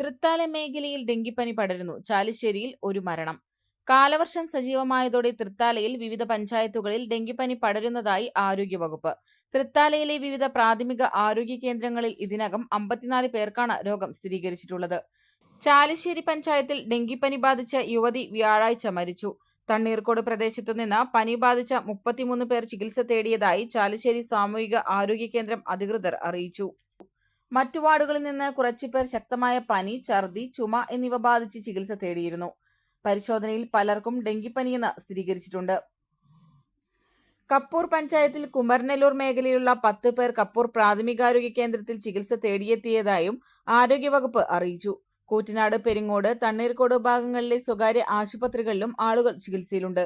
തൃത്താല മേഖലയിൽ ഡെങ്കിപ്പനി പടരുന്നു. ചാലിശ്ശേരിയിൽ ഒരു മരണം. കാലവർഷം സജീവമായതോടെ തൃത്താലയിൽ വിവിധ പഞ്ചായത്തുകളിൽ ഡെങ്കിപ്പനി പടരുന്നതായി ആരോഗ്യവകുപ്പ്. തൃത്താലയിലെ വിവിധ പ്രാഥമിക ആരോഗ്യ കേന്ദ്രങ്ങളിൽ ഇതിനകം അമ്പത്തിനാല് പേർക്കാണ് രോഗം സ്ഥിരീകരിച്ചിട്ടുള്ളത്. ചാലിശ്ശേരി പഞ്ചായത്തിൽ ഡെങ്കിപ്പനി ബാധിച്ച യുവതി വ്യാഴാഴ്ച മരിച്ചു. തണ്ണീർക്കോട് പ്രദേശത്തു നിന്ന് പനി ബാധിച്ച മുപ്പത്തിമൂന്ന് പേർ ചികിത്സ തേടിയതായി ചാലിശ്ശേരി സാമൂഹിക ആരോഗ്യ കേന്ദ്രം അധികൃതർ അറിയിച്ചു. മറ്റു വാർഡുകളിൽ നിന്ന് കുറച്ചുപേർ ശക്തമായ പനി ഛർദി ചുമ എന്നിവ ബാധിച്ച് ചികിത്സ തേടിയിരുന്നു. പരിശോധനയിൽ പലർക്കും ഡെങ്കിപ്പനിയെന്ന് സ്ഥിരീകരിച്ചിട്ടുണ്ട്. കപ്പൂർ പഞ്ചായത്തിൽ കുമരനെല്ലൂർ മേഖലയിലുള്ള പത്ത് പേർ കപ്പൂർ പ്രാഥമികാരോഗ്യ കേന്ദ്രത്തിൽ ചികിത്സ തേടിയെത്തിയതായും ആരോഗ്യവകുപ്പ് അറിയിച്ചു. കൂറ്റനാട് പെരിങ്ങോട് തണ്ണീർക്കോട് ഭാഗങ്ങളിലെ സ്വകാര്യ ആശുപത്രികളിലും ആളുകൾ ചികിത്സയിലുണ്ട്.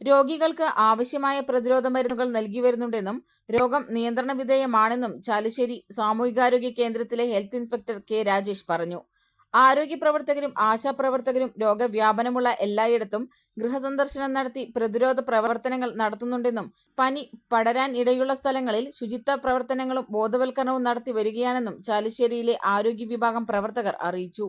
രോഗികൾക്ക് ആവശ്യമായ പ്രതിരോധ മരുന്നുകൾ നൽകി വരുന്നുണ്ടെന്നും രോഗം നിയന്ത്രണ വിധേയമാണെന്നും ചാലുശ്ശേരി സാമൂഹികാരോഗ്യ കേന്ദ്രത്തിലെ ഹെൽത്ത് ഇൻസ്പെക്ടർ കെ രാജേഷ് പറഞ്ഞു. ആരോഗ്യ പ്രവർത്തകരും ആശാപ്രവർത്തകരും രോഗവ്യാപനമുള്ള എല്ലായിടത്തും ഗൃഹസന്ദർശനം നടത്തി പ്രതിരോധ പ്രവർത്തനങ്ങൾ നടത്തുന്നുണ്ടെന്നും പനി പടരാൻ ഇടയുള്ള സ്ഥലങ്ങളിൽ ശുചിത്വ പ്രവർത്തനങ്ങളും ബോധവൽക്കരണവും നടത്തി വരികയാണെന്നും ചാലുശ്ശേരിയിലെ ആരോഗ്യ വിഭാഗം പ്രവർത്തകർ അറിയിച്ചു.